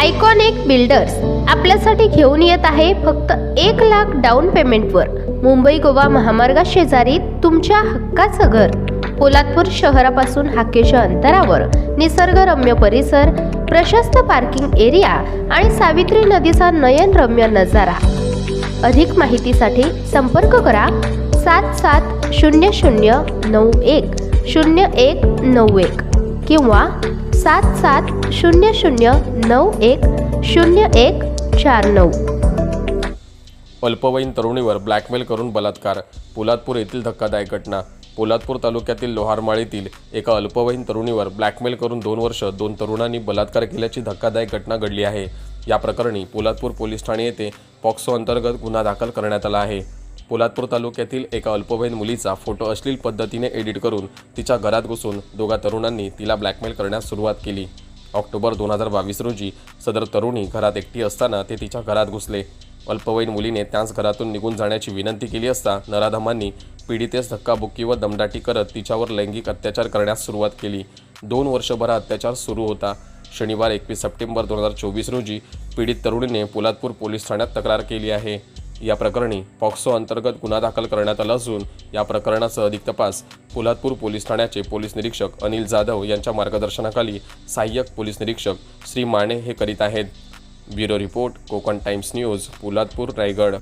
Iconic builders आपल्यासाठी घेऊन येत आहे फक्त एक लाख डाऊन पेमेंटवर मुंबई गोवा महामार्गा शेजारी तुमच्या हक्काचं घर. पोलादपूर शहरापासून हाकेच्या अंतरावर निसर्गरम्य परिसर प्रशस्त पार्किंग एरिया आणि सावित्री नदीचा नयनरम्य नजारा. अधिक माहितीसाठी संपर्क करा सात सात शून्य शून्य नऊ एक शून्य एक नऊ एक किंवा सात सात शून्य शून्य नऊ एक शून्य एक चार नऊ. अल्पवयीन तरुणीवर ब्लॅकमेल करून बलात्कार. पोलादपूर येथील धक्कादायक घटना. पोलादपूर तालुक्यातील लोहारमाळीतील एका अल्पवयीन तरुणीवर ब्लॅकमेल करून दोन वर्ष दोन तरुणांनी बलात्कार केल्याची धक्कादायक घटना घडली आहे. या प्रकरणी पोलादपूर पोलीस ठाणे येथे पॉक्सो अंतर्गत गुन्हा दाखल करण्यात आला आहे. पोलादपूर तालुक्यातील एका अल्पवयीन मुलीचा फोटो अश्लील पद्धतीने एडिट करून तिच्या घरात घुसून दोघा तरुणांनी तिला ब्लॅकमेल करण्यास सुरुवात केली. ऑक्टोबर दोन हजार बावीस रोजी सदर तरुणी घरात एकटी असताना ते तिच्या घरात घुसले. अल्पवयीन मुलीने त्याच घरातून निघून जाण्याची विनंती केली असता नराधमांनी पीडितेस धक्काबुक्की व दमदाटी करत तिच्यावर लैंगिक अत्याचार करण्यास सुरुवात केली. दोन वर्षभर अत्याचार सुरू होता. शनिवार एकवीस सप्टेंबर दोन हजार चोवीस रोजी पीडित तरुणीने पोलादपूर पोलीस ठाण्यात तक्रार केली आहे. या प्रकरणी पॉक्सो अंतर्गत गुन्हा दाखल करण्यात आला असून या प्रकरणाचा अधिक तपास पोलादपूर पोलीस ठाण्याचे पोलीस निरीक्षक अनिल जाधव यांच्या मार्गदर्शनाखाली सहाय्यक पोलीस निरीक्षक श्री माने हे करीत आहेत. Bureau report Konkan Times news Poladpur Raigad.